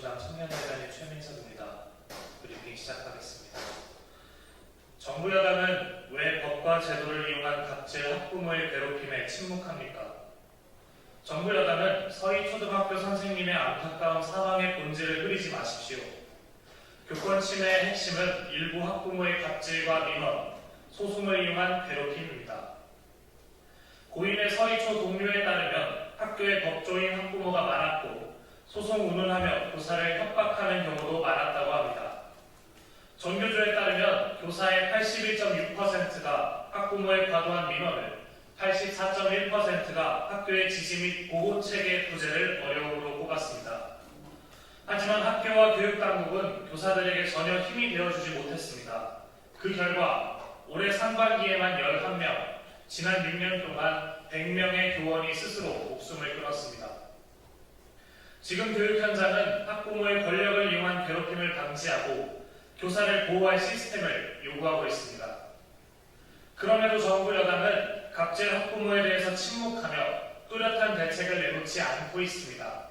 더불어민주당 청년회장의 최민석입니다. 브리핑 시작하겠습니다. 정부 여당은 왜 법과 제도를 이용한 각질 학부모의 괴롭힘에 침묵합니까? 정부 여당은 서희 초등학교 선생님의 안타까운 사망의 본질을 흐리지 마십시오. 교권 침해의 핵심은 일부 학부모의 갑질과 민원, 소송을 이용한 괴롭힘입니다. 고인의 서희초 동료에 따르면 학교에 법조인 학부모가 많았고 소송 운운하며 교사를 협박하는 경우도 많았다고 합니다. 전교조에 따르면 교사의 81.6%가 학부모의 과도한 민원을, 84.1%가 학교의 지시 및 보호 체계 부재를 어려움으로 꼽았습니다. 하지만 학교와 교육당국은 교사들에게 전혀 힘이 되어주지 못했습니다. 그 결과 올해 상반기에만 11명, 지난 6년 동안 100명의 교원이 스스로 목숨을 끊었습니다. 지금 교육 현장은 학부모의 권력을 이용한 괴롭힘을 방지하고 교사를 보호할 시스템을 요구하고 있습니다. 그럼에도 정부 여당은 갑질 학부모에 대해서 침묵하며 뚜렷한 대책을 내놓지 않고 있습니다.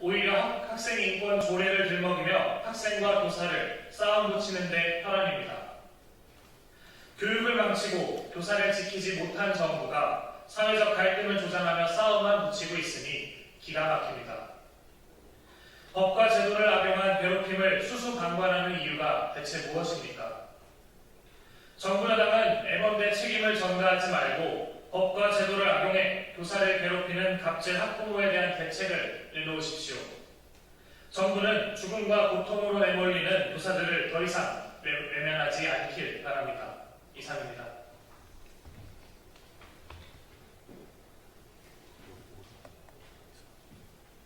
오히려 학, 학생 인권 조례를 들먹이며 학생과 교사를 싸움 붙이는 데 혈안입니다. 교육을 망치고 교사를 지키지 못한 정부가 사회적 갈등을 조장하며 싸움만 붙이고 있으니 기가 막힙니다. 법과 제도를 악용한 괴롭힘을 수수방관하는 이유가 대체 무엇입니까? 정부 여당은 애범대 책임을 전가하지 말고 법과 제도를 악용해 교사를 괴롭히는 갑질 학부모에 대한 대책을 내놓으십시오. 정부는 죽음과 고통으로 내몰리는 교사들을 더 이상 외- 외면하지 않길 바랍니다. 이상입니다.